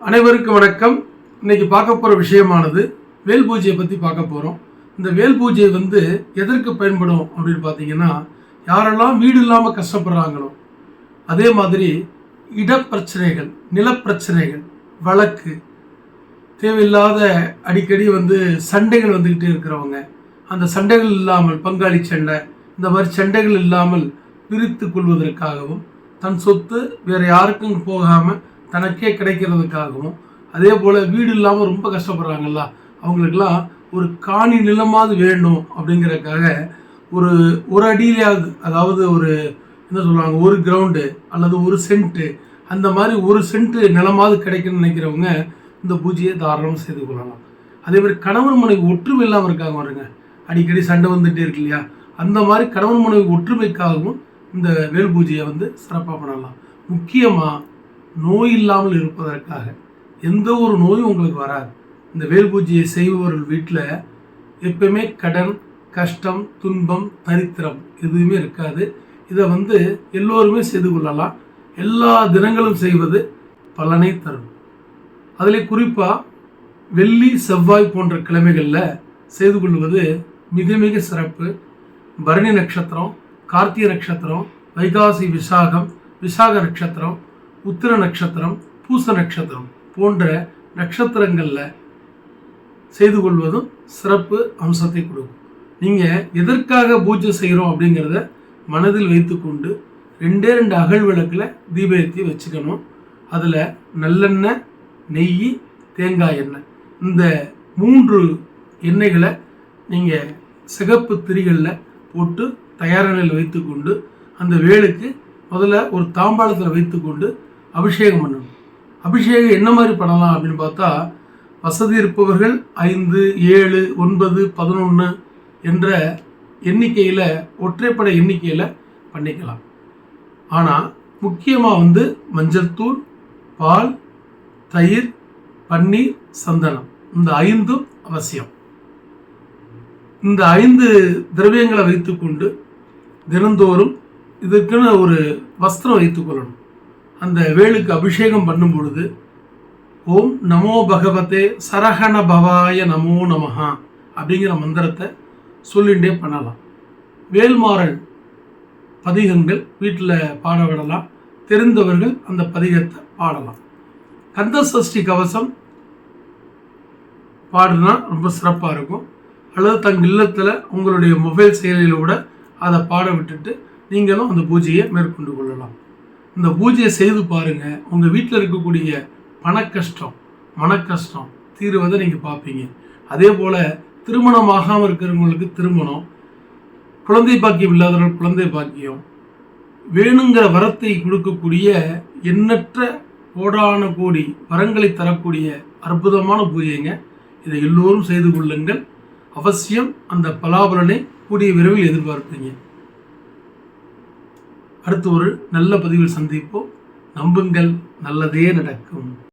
அனைவருக்கும் வணக்கம். இன்னைக்கு பார்க்க போகிற விஷயமானது வேல் பூஜையை பற்றி பார்க்க போகிறோம் இந்த வேல் பூஜை வந்து எதற்கு பயன்படும் அப்படின்னு பார்த்தீங்கன்னா யாரெல்லாம் வீடு இல்லாமல் கஷ்டப்படுறாங்களோ அதே மாதிரி இடப்பிரச்சனைகள் நிலப்பிரச்சனைகள் வழக்கு தேவையில்லாத அடிக்கடி வந்து சண்டைகள் வந்துக்கிட்டே இருக்கிறவங்க அந்த சண்டைகள் இல்லாமல் பங்காளி சண்டை இந்த மாதிரி சண்டைகள் இல்லாமல் பிரித்து கொள்வதற்காகவும் தன் சொத்து வேறு யாருக்கும் போகாமல் தனக்கே கிடைக்கிறதுக்காகவும் அதே போல் வீடு இல்லாமல் ரொம்ப கஷ்டப்படுறாங்கல்ல அவங்களுக்கெல்லாம் ஒரு காணி நிலமாவது வேணும் அப்படிங்கிறதுக்காக ஒரு ஒரு அடியிலையாவது அதாவது ஒரு என்ன சொல்லுவாங்க ஒரு கிரவுண்டு அல்லது ஒரு சென்ட்டு அந்த மாதிரி ஒரு சென்ட்டு நிலமாவது கிடைக்கணும்னு நினைக்கிறவங்க இந்த பூஜையை தாராளமாக செய்து கொள்ளலாம். அதே மாதிரி கணவன் மனைவி ஒற்றுமை இல்லாமல் இருக்காங்க பாருங்க. அடிக்கடி சண்டை வந்துகிட்டே இருக்கு இல்லையா? அந்த மாதிரி கணவன் மனைவி ஒற்றுமைக்காகவும் இந்த வேல் பூஜையை வந்து சிறப்பாக பண்ணலாம். முக்கியமாக நோய் இல்லாமல் இருப்பதற்காக எந்த ஒரு நோயும் உங்களுக்கு வராது. இந்த வேல் பூஜையை செய்பவர்கள் வீட்டில் எப்பயுமே கடன் கஷ்டம் துன்பம் தரித்திரம் எதுவுமே இருக்காது. இதை வந்து எல்லோருமே செய்து கொள்ளலாம். எல்லா தினங்களும் செய்வது பலனை தரும். அதில் குறிப்பாக வெள்ளி செவ்வாய் போன்ற கிழமைகளில் செய்து கொள்வது மிக மிக சிறப்பு. பரணி நட்சத்திரம் கார்த்திகை நட்சத்திரம் வைகாசி விசாகம் விசாக நட்சத்திரம் உத்திர நட்சத்திரம் பூச நட்சத்திரம் போன்ற நட்சத்திரங்களில் செய்து கொள்வதும் சிறப்பு அம்சத்தை கொடுக்கும். நீங்கள் எதற்காக பூஜை செய்கிறோம் அப்படிங்கிறத மனதில் வைத்துக்கொண்டு ரெண்டே ரெண்டு அகல் விளக்கில் தீபத்தை வச்சுக்கணும். அதில் நல்லெண்ணெய் நெய் தேங்காய் எண்ணெய். இந்த மூன்று எண்ணெய்களை நீங்கள் சிகப்பு திரிகளில் போட்டு தயார் நிலையில் வைத்துக்கொண்டு அந்த வேலுக்கு முதல்ல ஒரு தாம்பாளத்தில் வைத்துக்கொண்டு அபிஷேகம் பண்ணணும். அபிஷேகம் என்ன மாதிரி பண்ணலாம் அப்படின்னு பார்த்தா வசதி இருப்பவர்கள் ஐந்து ஏழு ஒன்பது பதினொன்று என்ற எண்ணிக்கையில் ஒற்றைப்படை எண்ணிக்கையில் பண்ணிக்கலாம். ஆனால் முக்கியமாக வந்து மஞ்சள் தூள் பால் தயிர் பன்னீர் சந்தனம். இந்த ஐந்தும் அவசியம். இந்த ஐந்து திரவியங்களை வைத்துக்கொண்டு தினந்தோறும் இதுக்குன்னு ஒரு வஸ்திரம் வைத்துக்கொள்ளணும் அந்த வேலுக்கு அபிஷேகம் பண்ணும் பொழுது ஓம் நமோ பகவதே சரகண பவாய நமோ நமஹா அப்படிங்கிற மந்திரத்தை சொல்லிகிட்டே பண்ணலாம். வேல்மாறன் பதிகங்கள் வீட்டில் பாட விடலாம் தெரிந்தவர்கள் அந்த பதிகத்தை பாடலாம். கந்த சஷ்டி கவசம் பாடுனா ரொம்ப சிறப்பாக இருக்கும். அல்லது தங்க இல்லத்தில் உங்களுடைய மொபைல் செயலியில் கூட அதை பாட விட்டுட்டு நீங்களும் அந்த பூஜையை மேற்கொண்டு கொள்ளலாம். இந்த பூஜையை செய்து பாருங்கள் உங்கள் வீட்டில் இருக்கக்கூடிய பணக்கஷ்டம் மனக்கஷ்டம் தீருவதை நீங்கள் பார்ப்பீங்க. அதே போல் திருமணம் ஆகாமல் இருக்கிறவங்களுக்கு திருமணம் குழந்தை பாக்கியம் இல்லாதவர்கள் குழந்தை பாக்கியம் வேணுங்கிற வரத்தை கொடுக்கக்கூடிய எண்ணற்ற கோடான கோடி வரங்களை தரக்கூடிய அற்புதமான பூஜைங்க. இதை எல்லோரும் செய்து கொள்ளுங்கள். அவசியம் அந்த பலாபலனை கூடிய விரைவில் எதிர்பார்ப்பீங்க. அடுத்து ஒரு நல்ல பதிவில் சந்திப்போம். நம்புங்கள் நல்லதே நடக்கும்.